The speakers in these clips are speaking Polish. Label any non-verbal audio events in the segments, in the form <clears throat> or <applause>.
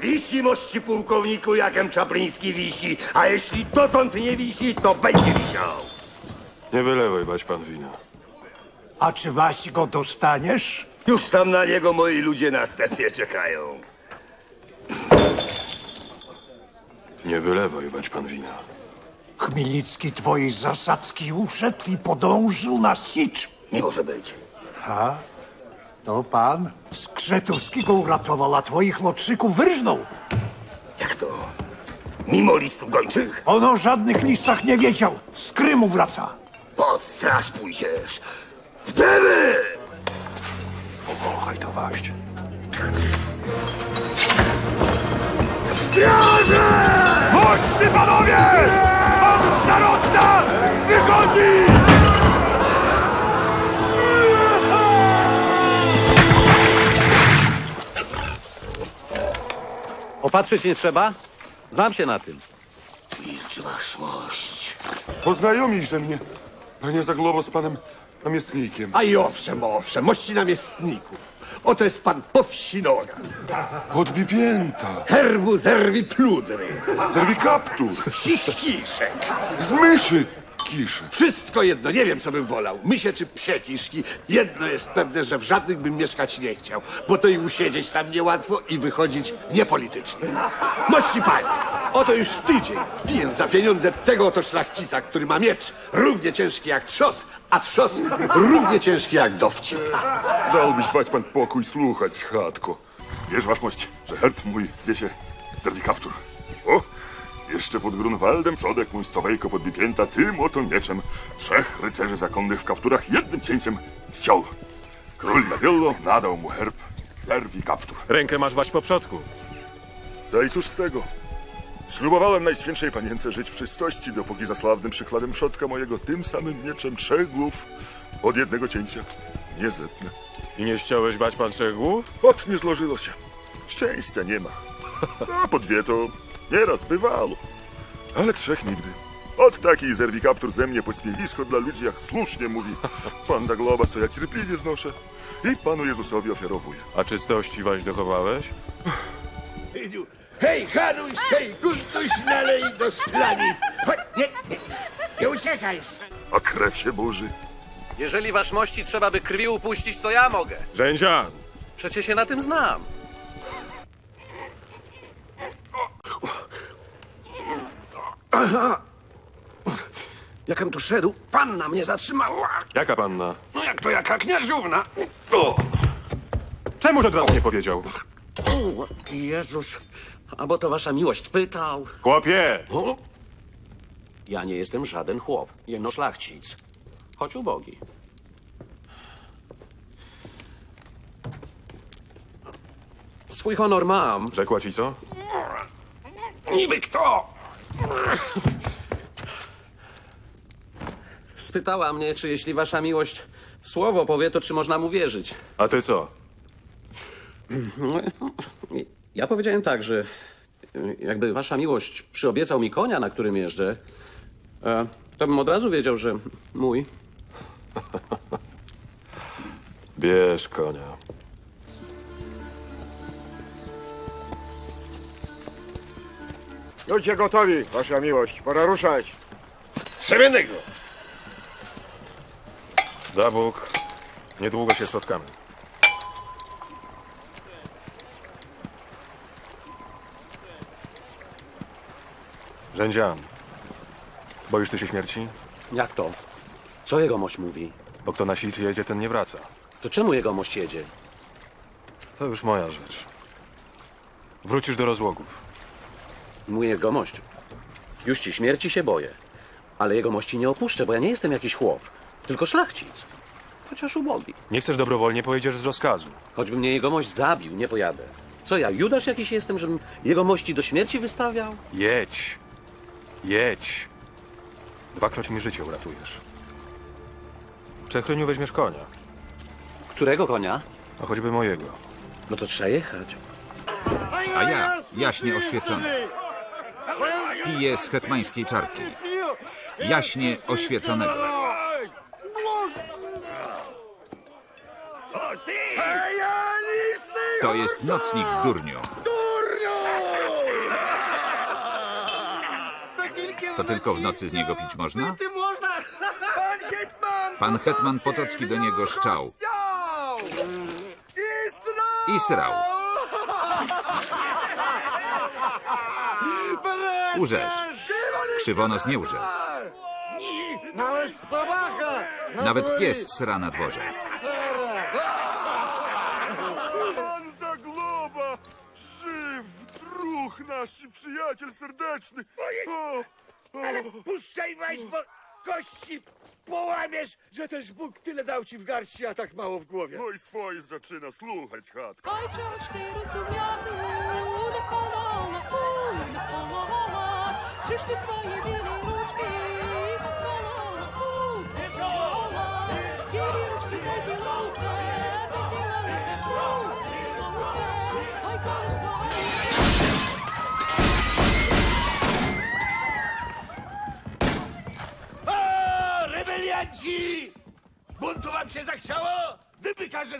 Wisi mości pułkowniku, jakem Czapliński wisi, a jeśli dotąd nie wisi, to będzie wisiał. Nie wylewaj, bać pan wina. A czy Waś go dostaniesz? Już tam na niego moi ludzie następnie czekają. Nie wylewaj, bać pan wina. Chmielnicki twojej zasadzki uszedł i podążył na sicz. Nie może być. To pan Skrzetowski go uratował, a twoich lotrzyków wyrżnął. Jak to? Mimo listów gończych? On o żadnych listach nie wiedział. Z Krymu wraca. Pod straż pójdziesz. W dymy! Powąchaj to waść. Mości panowie! Pan starosta wychodzi! Opatrzyć nie trzeba? Znam się na tym. Milcz wasz mość. Poznajomisz że mnie. Panie Zaglobo z panem namiestnikiem. A i owszem, owszem, mości namiestniku. Oto jest pan Powsinoga. Odbi pięta. Herbu zerwi pludry. Zerwi kaptus. Psich kiszek. Z myszy kiszy. Wszystko jedno, nie wiem co bym wolał. Mysie czy psie kiszki. Jedno jest pewne, że w żadnych bym mieszkać nie chciał. Bo to i usiedzieć tam niełatwo i wychodzić niepolitycznie. Mości panie, oto już tydzień piję za pieniądze tego oto szlachcica, który ma miecz równie ciężki jak trzos, a trzos równie ciężki jak dowcip. Dałbyś wać pan pokój słuchać, chatko. Wiesz, waszmość, że hert mój zwie się Zerwikawtur. O, jeszcze pod Grunwaldem przodek mój stowejko podbipięta tym oto mieczem trzech rycerzy zakonnych w kapturach jednym cieńcem ściął. Król Jawillo nadał mu herb Zerwikaptur. Rękę masz wać po przodku. No i cóż z tego? Ślubowałem Najświętszej Panience żyć w czystości, dopóki za sławnym przykładem przodka mojego tym samym mieczem trzech głów od jednego cięcia nie zetnę. I nie chciałeś bać pan trzech głów? Ot, nie złożyło się. Szczęścia nie ma. A po dwie to nieraz bywało. Ale trzech nigdy. Od takiej zerwi kaptur ze mnie pośmiewisko dla ludzi, jak słusznie mówi <laughs> pan Zagloba, co ja cierpliwie znoszę i panu Jezusowi ofiarowuję. A czystości waś dochowałeś? Hej, Hanuś, hej, Guntuś, nalej do szklanic. Chodź, nie, nie, nie uciekaj. A krew się burzy. Jeżeli wasz mości trzeba by krwi upuścić, to ja mogę. Rzędzian! Przecie się na tym znam. <clears throat> Jakem tu szedł, panna mnie zatrzymała. Jaka panna? No jak to jaka kniażówna? Czemuż od razu nie powiedział? O, Jezus, a bo to wasza miłość pytał. Chłopie! O? Ja nie jestem żaden chłop, jeno szlachcic. Choć ubogi. Swój honor mam. Rzekła ci co? Niby kto? Spytała mnie, czy jeśli wasza miłość słowo powie, to czy można mu wierzyć. A ty co? Ja powiedziałem tak, że jakby wasza miłość przyobiecał mi konia, na którym jeżdżę, e, to bym od razu wiedział, że mój. Bierz konia. Ludzie gotowi, wasza miłość. Pora ruszać. Trzemiennego. Da Bóg. Niedługo się spotkamy. Rzędzian. Boisz ty się śmierci? Jak to? Co jego mość mówi? Bo kto na sit jedzie, ten nie wraca. To czemu jego mość jedzie? To już moja rzecz. Wrócisz do rozłogów. Mój jego mość. Już ci śmierci się boję. Ale jego mości nie opuszczę, bo ja nie jestem jakiś chłop, tylko szlachcic. Chociaż ubogi. Nie chcesz dobrowolnie, pojedziesz z rozkazu. Choćby mnie jego mość zabił, nie pojadę. Co ja, Judasz jakiś jestem, żebym jego mości do śmierci wystawiał? Jedź. Jedź. Dwakroć mi życie uratujesz. W Czechryniu weźmiesz konia, Którego konia? a choćby mojego. No to trzeba jechać. A ja, jaśnie oświecony, Pije z hetmańskiej czarki, jaśnie oświeconego. To jest nocnik, durniu. To tylko w nocy z niego pić można? Pan Hetman Potocki do niego szczał. I srał. Urzesz. Krzywonos nie urze. Nawet sobaka! Nawet pies sra na dworze. Pan Zagloba! Żyw, druh nasz i przyjaciel serdeczny! O, Ale puszczaj weź, bo kości połamiesz, że też Bóg tyle dał ci w garści, a tak mało w głowie. no i swoje zaczyna słuchać, chatko. Oj, ty kolana,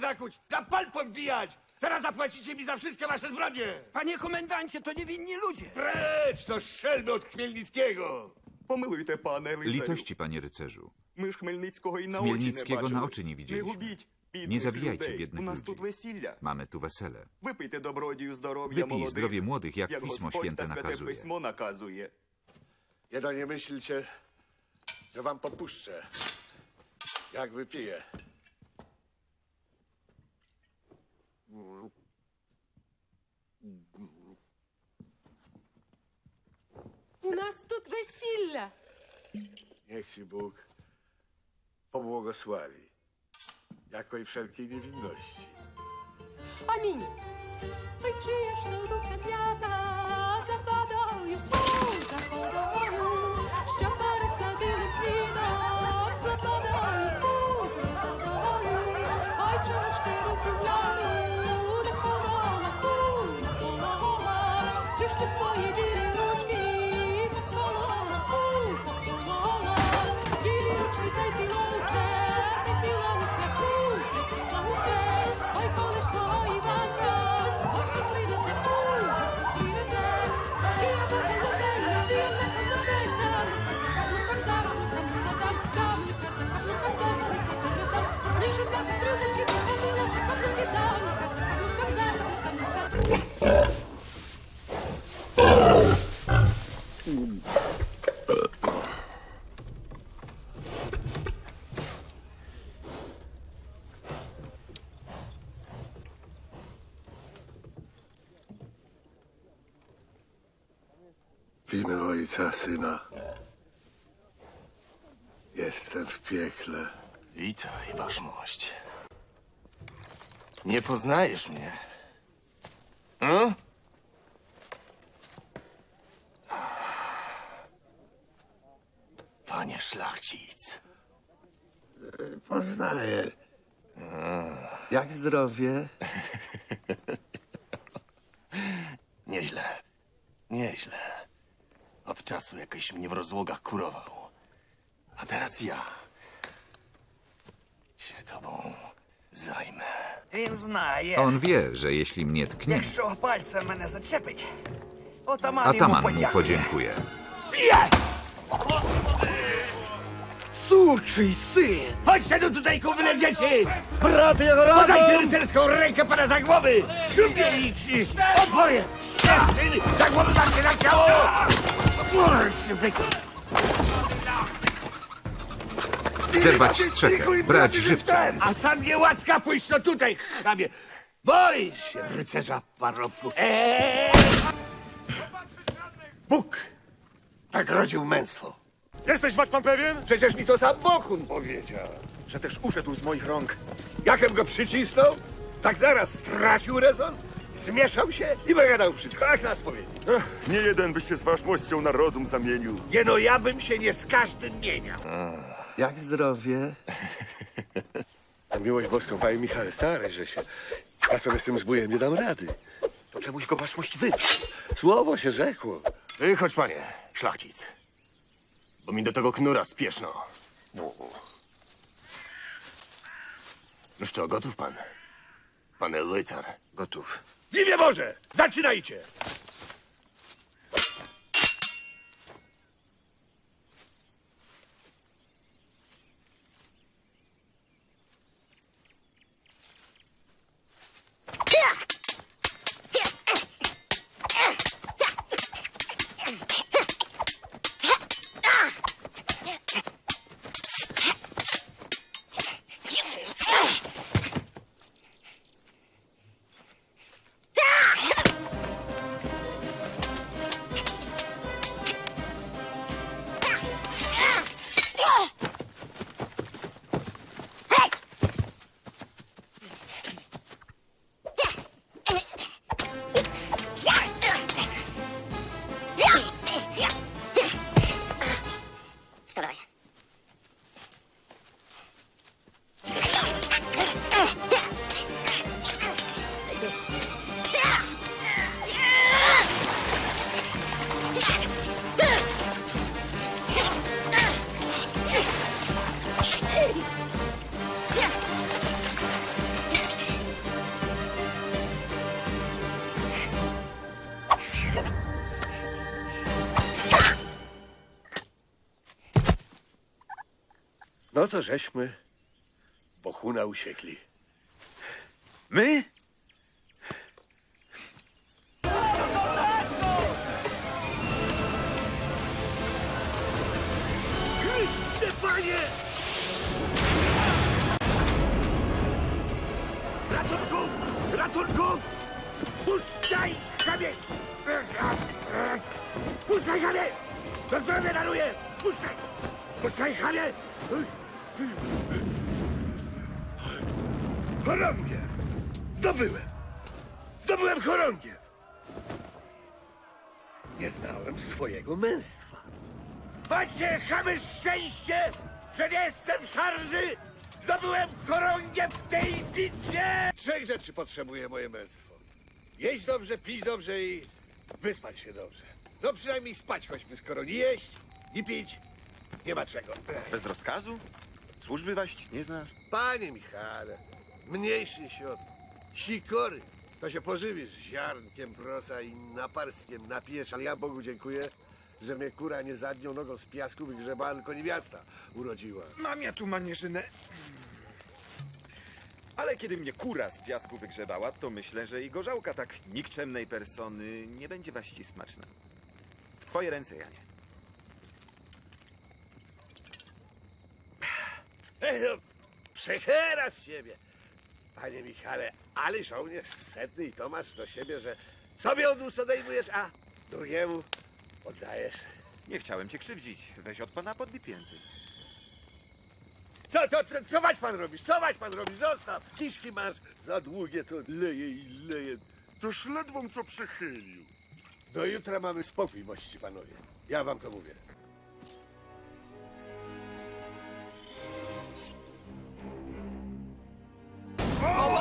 zakuć, na pal podbijać! Teraz zapłacicie mi za wszystkie wasze zbrodnie! Panie komendancie, to niewinni ludzie. Precz, to szelby od Chmielnickiego! Помилуйте, пане лицарю. Litości, panie rycerzu. Ми ж Хмельницького і на Хмельницького очі не на бачили. очі не Не widzieliśmy. губіть бідних Nie zabijajcie людей. biednych У нас ludzi. тут весілля. Mamy tu wesele. Випийте добродію здоров'я Wypij молодих, zdrowie młodych, jak Pismo Господь Święte та Святе nakazuje. Письмо наказує. Jedno nie myślcie, że wam popuszczę, jak wypiję. у нас тут весілля. Niech ci Bóg pobłogosławi, jako i wszelkiej niewinności. Амінь. Ой, чиє ж то рука п'ята западаю, у, западаю, W imię Ojca, Syna. Jestem w piekle. Witaj, waszmość. Nie poznajesz mnie. Hmm? Panie szlachcic. Poznaję. Jak zdrowie? <laughs> Nieźle. Nieźle. Od czasu jakoś mnie w rozłogach kurował. A teraz ja się tobą zajmę. Він знає, On wie, że jeśli mnie tknie, якщо пальцем мене зачепить, отаман, ataman йому mu потягне. podziękuje. Suczy syn! Chodźcie do tutaj, kuwyle dzieci! Brat jego razem! Podajcie rycerską rękę pana za głowy! Szumie liczy! Oboje! Dziewczyny! Za głowę macie na ciało! Się! Zerwać strzechę, brać żywca. A sam nie łaska pójść no tutaj, hrabie! Boi się rycerza parobku! Eee! Bóg tak nagrodził męstwo. Jesteś pan pewien? Przecież mi to sam Bohun powiedział. Że też uszedł z moich rąk. Jakem go przycisnął, tak zaraz stracił rezon, zmieszał się i wygadał wszystko, jak nas powiedział. Nie jeden byś się z waszmością na rozum zamienił. Nie no, ja bym się nie z każdym mieniał. Jak zdrowie? Na <laughs> miłość boską, panie Michale, staraj, że się. Ja sobie z tym zbójem nie dam rady. To czemuś go waszmość wyzwał. Słowo się rzekło. Wychodź, panie, szlachcic. Bo mi do tego knura spieszno. Noż co, gotów pan? Panie Lycar. Gotów. W imię Boże, zaczynajcie! No to żeśmy Bohuna usiekli. My? Zdobyłem chorągiew! Nie znałem swojego męstwa. Macie chamy szczęście, że nie jestem w szarży! Zdobyłem chorągiew w tej bitwie! Trzech rzeczy potrzebuje moje męstwo. Jeść dobrze, pić dobrze i wyspać się dobrze. No przynajmniej spać choćby, skoro nie jeść, nie pić, nie ma czego. Bez rozkazu? Służby waść nie znasz? Panie Michale, mniejszy się od sikory. To się pożywisz ziarnkiem prosa i naparstkiem napijesz, ale ja Bogu dziękuję, że mnie kura nie zadnią nogą z piasku wygrzebała, tylko niewiasta urodziła. Mam ja tu manierzynę. Ale kiedy mnie kura z piasku wygrzebała, to myślę, że i gorzałka tak nikczemnej persony nie będzie waści smaczna. W twoje ręce, Janie. Ej, no, przechera z siebie. Panie Michale, ale żołnierz setny i to masz do siebie, że sobie od ust odejmujesz, a drugiemu oddajesz. Nie chciałem cię krzywdzić. Weź od pana podbipięty. Co, co, co, co masz pan robisz? Co masz pan robisz? Zostaw! Kiszki masz za długie, to leje i leje. Toż ledwom co przechylił. Do jutra mamy spokój, mości panowie. Ja wam to mówię. O,